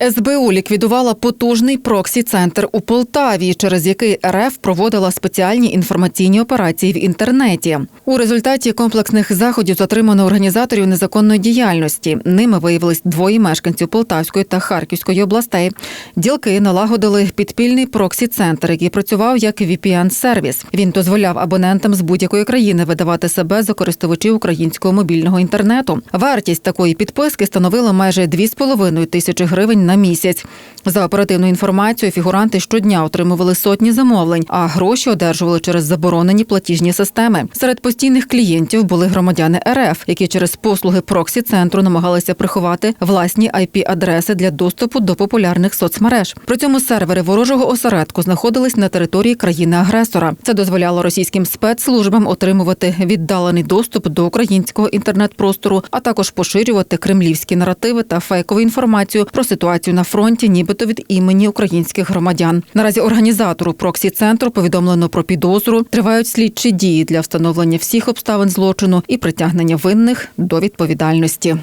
СБУ ліквідувала потужний проксі-центр у Полтаві, через який РФ проводила спеціальні інформаційні операції в інтернеті. У результаті комплексних заходів затримано організаторів незаконної діяльності. Ними виявились двоє мешканців Полтавської та Харківської областей. Ділки налагодили підпільний проксі-центр, який працював як VPN-сервіс. Він дозволяв абонентам з будь-якої країни видавати себе за користувачів українського мобільного інтернету. Вартість такої підписки становила майже 2,5 тисячі гривень на місяць. За оперативну інформацію фігуранти щодня отримували сотні замовлень, а гроші одержували через заборонені платіжні системи. Серед постійних клієнтів були громадяни РФ, які через послуги проксі центру намагалися приховати власні IP-адреси для доступу до популярних соцмереж. При цьому сервери ворожого осередку знаходились на території країни-агресора. Це дозволяло російським спецслужбам отримувати віддалений доступ до українського інтернет-простору, а також поширювати кремлівські наративи та фейкову інформацію про ситуацію на фронті, нібито від імені українських громадян. Наразі організатору проксі центру повідомлено про підозру. Тривають слідчі дії для встановлення всіх обставин злочину і притягнення винних до відповідальності.